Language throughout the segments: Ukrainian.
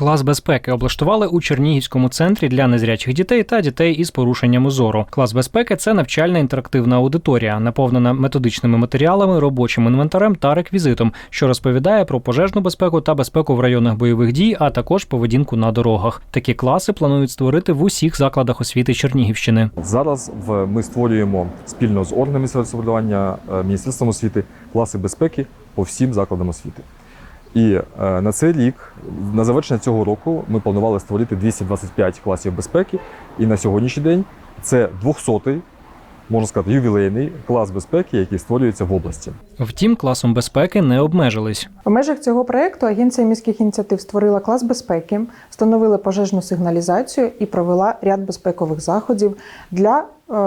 Клас безпеки облаштували у Чернігівському центрі для незрячих дітей та дітей із порушеннями зору. Клас безпеки це навчальна інтерактивна аудиторія, наповнена методичними матеріалами, робочим інвентарем та реквізитом, що розповідає про пожежну безпеку та безпеку в районах бойових дій, а також поведінку на дорогах. Такі класи планують створити в усіх закладах освіти Чернігівщини. Зараз в- ми створюємо спільно з органами самоврядування, е, Міністерством освіти класи безпеки по всім закладам освіти. І е, на цей рік, на завершення цього року, ми планували створити 225 класів безпеки. І на сьогоднішній день це 200-й, можна сказати, ювілейний клас безпеки, який створюється в області. Втім, класом безпеки не обмежились. В межах цього проекту Агенція міських ініціатив створила клас безпеки, встановила пожежну сигналізацію і провела ряд безпекових заходів для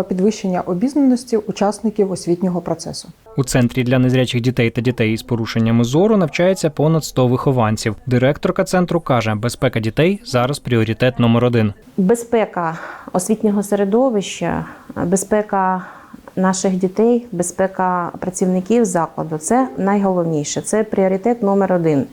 підвищення обізнаності учасників освітнього процесу. У центрі для незрячих дітей та дітей із порушеннями зору навчається понад 100 вихованців. Директорка центру каже, безпека дітей зараз пріоритет номер один. Безпека освітнього середовища, безпека наших дітей, безпека працівників закладу це найголовніше. Це пріоритет номер один.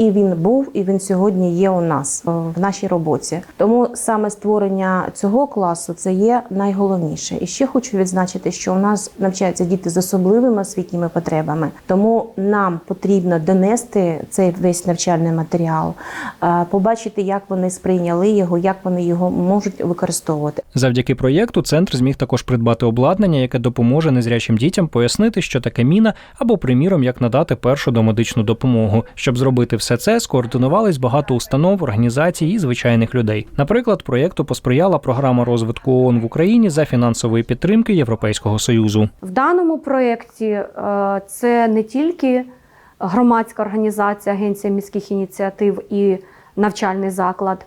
І він був, і він сьогодні є у нас е, в нашій роботі. Тому саме створення цього класу це є найголовніше. І ще хочу відзначити, що у нас навчаються діти з особливими освітніми потребами, тому нам потрібно донести цей весь навчальний матеріал, е, побачити, як вони сприйняли його, як вони його можуть використовувати. Завдяки проєкту центр зміг також придбати обладнання, яке допоможе незрячим дітям пояснити, що таке міна, або, приміром, як надати першу домедичну допомогу. Щоб зробити все це, скоординувались багато установ, організацій і звичайних людей. Наприклад, проєкту посприяла програма розвитку ООН в Україні за фінансової підтримки Європейського союзу. В даному проєкті е, це не тільки громадська організація Агенція міських ініціатив і навчальний заклад,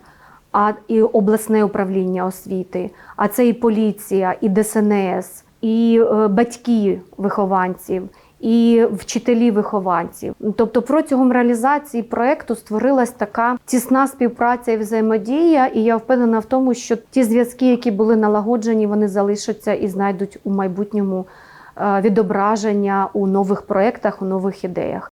а і обласне управління освіти, а це і поліція, і ДСНС, і е, батьки вихованців. І вчителі вихованців, тобто протягом реалізації проекту створилась така тісна співпраця і взаємодія. І я впевнена в тому, що ті зв'язки, які були налагоджені, вони залишаться і знайдуть у майбутньому е, відображення у нових проектах, у нових ідеях.